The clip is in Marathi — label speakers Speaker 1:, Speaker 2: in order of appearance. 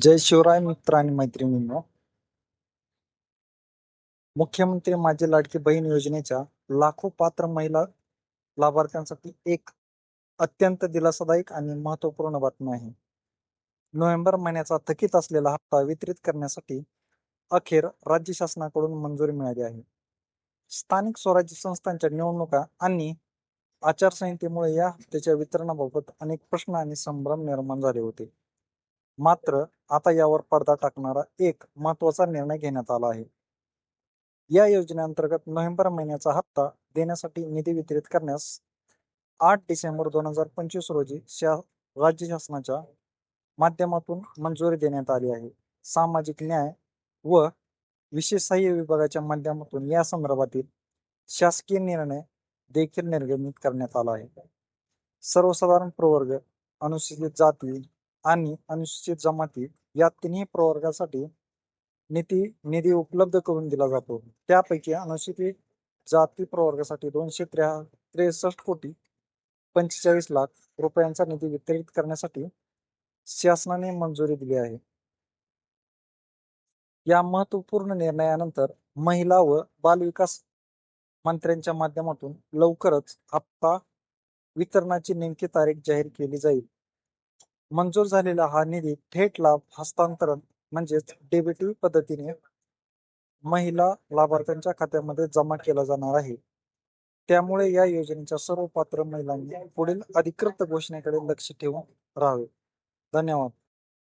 Speaker 1: जय शिवराय मित्र आणि मैत्रिणींनो. मुख्यमंत्री माझी लाडकी बहीण योजनेच्या लाखो पात्र महिला लाभार्थ्यांसाठी एक अत्यंत दिलासादायक आणि महत्त्वपूर्ण बातमी आहे. नोव्हेंबर महिन्याचा थकीत असलेला हप्ता वितरित करण्यासाठी अखेर राज्य शासनाकडून मंजुरी मिळाली आहे. स्थानिक स्वराज्य संस्थांच्या निवडणुका आणि आचारसंहितेमुळे या हप्त्याच्या वितरणाबाबत अनेक प्रश्न आणि संभ्रम निर्माण झाले होते. मात्र आता यावर पडदा टाकणारा एक महत्त्वाचा निर्णय घेण्यात आला आहे. या योजनेअंतर्गत नोव्हेंबर महिन्याचा हप्ता देण्यासाठी निधी वितरित करण्यास आठ डिसेंबर दोन हजार पंचवीस रोजी शा राज्य शासनाच्या माध्यमातून मंजुरी देण्यात आली आहे. सामाजिक न्याय व विशेष सहाय्य विभागाच्या माध्यमातून या संदर्भातील शासकीय निर्णय देखील निर्गमित करण्यात आला आहे. सर्वसाधारण प्रवर्ग अनुसूचित जाती आणि अनुसूचित जमाती या तिन्ही प्रवर्गासाठी निधी निधी उपलब्ध करून दिला जातो. त्यापैकी अनुसूचित जाती प्रवर्गासाठी दोनशे त्र्या त्रेसष्ट कोटी पंचेचाळीस लाख रुपयांचा निधी वितरित करण्यासाठी शासनाने मंजुरी दिली आहे. या महत्त्वपूर्ण निर्णयानंतर महिला व बालविकास मंत्र्यांच्या माध्यमातून लवकरच हप्ता वितरणाची नेमकी तारीख जाहीर केली जाईल. मंजूर झालेला हा निधी थेट लाभ हस्तांतरण म्हणजेच डेबिटी पद्धतीने महिला लाभार्थ्यांच्या खात्यामध्ये जमा केला जाणार आहे. त्यामुळे या योजनेच्या सर्व पात्र महिलांनी पुढील अधिकृत घोषणेकडे लक्ष ठेवून राहावे. धन्यवाद.